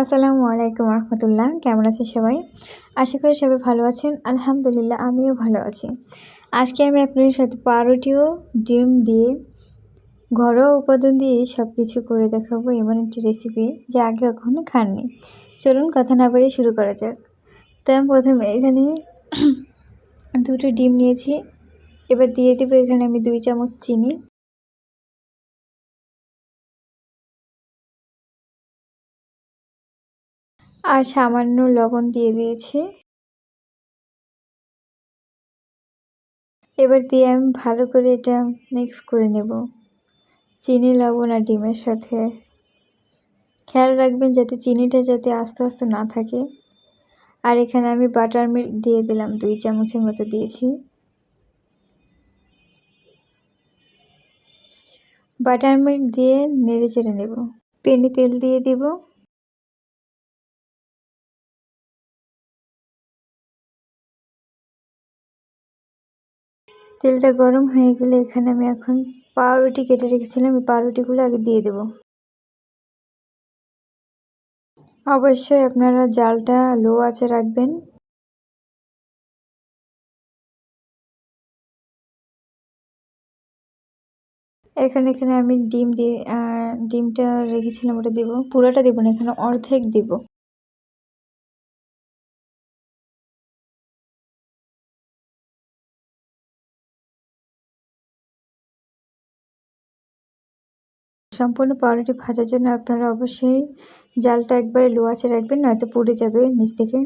আসসালামু আলাইকুম রহমতুল্লাহ কেমন আছেন সবাই? আশা করি সবাই ভালো আছেন। আলহামদুলিল্লাহ, আমিও ভালো আছি। আজকে আমি আপনাদের সাথে পাউরুটিও, ডিম দিয়ে ঘরোয়া উপাদান দিয়ে সব কিছু করে দেখাবো এমন একটি রেসিপি যা আগে কখনো খাননি। চলুন কথা না বাড়িয়ে শুরু করা যাক। তো আমি প্রথমে এখানে দুটো ডিম নিয়েছি। এবার দিয়ে দেবো এখানে আমি দুই চামচ চিনি। আর সামান্য লবণ দিয়ে দিয়েছি। এবার দিয়ে আমি ভালো করে এটা মিক্স করে নেব। চিনি, লবণ আর ডিমের সাথে। খেয়াল রাখবেন যাতে চিনিটা যাতে আস্তে আস্তে না থাকে। আর এখানে আমি বাটার মিল্ক দিয়ে দিলাম, দুই চামচের মতো দিয়েছি। বাটার মিল্ক দিয়ে নেড়ে চেড়ে নেব। পেনি তেল দিয়ে দিব। তেলটা গরম হয়ে গেলে এখানে আমি এখন পাউরুটি কেটে রেখেছিলাম, এই পাউরুটিগুলো আগে দিয়ে দেব। অবশ্যই আপনারা জালটা লো আঁচে রাখবেন। এখানে এখানে আমি ডিম দিয়ে ডিমটা রেখেছিলাম, ওটা দেবো, পুরোটা দেবো না, এখানে অর্ধেক দেবো। সম্পূর্ণ পাউরুটি ভাজার জন্য আপনারা অবশ্যই জালটা একবারে লো আঁচে রাখবেন, নয়তো পুড়ে যাবে নিচ থেকে।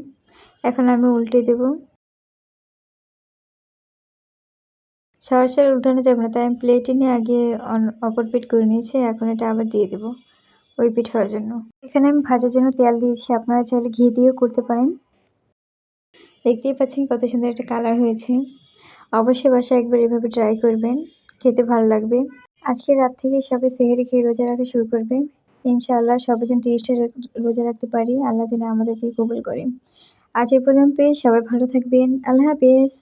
এখন আমি উল্টে দেব। সরাসরি উল্টানো যাবে না, তাই আমি প্লেটে নিয়ে আগে অপর পিঠ করে নিয়েছি, এখন এটা আবার দিয়ে দেব ওই পিঠ হওয়ার জন্য। এখানে আমি ভাজার জন্য তেল দিয়েছি, আপনারা চাইলে ঘি দিয়েও করতে পারেন। দেখতেই পাচ্ছেন কত সুন্দর একটা কালার হয়েছে। অবশ্যই বাসায় একবার এভাবে ট্রাই করবেন, খেতে ভালো লাগবে। আজকে রাত থেকে সবাই সেহেরি খেয়ে রোজা রাখা শুরু করবে। ইনশাআল্লাহ সবাই যেন তিরিশটা রোজা রাখতে পারি, আল্লাহ যেন আমাদেরকে কবুল করে। আজ এ পর্যন্তই, সবাই ভালো থাকবেন, আল্লাহ হাফেজ।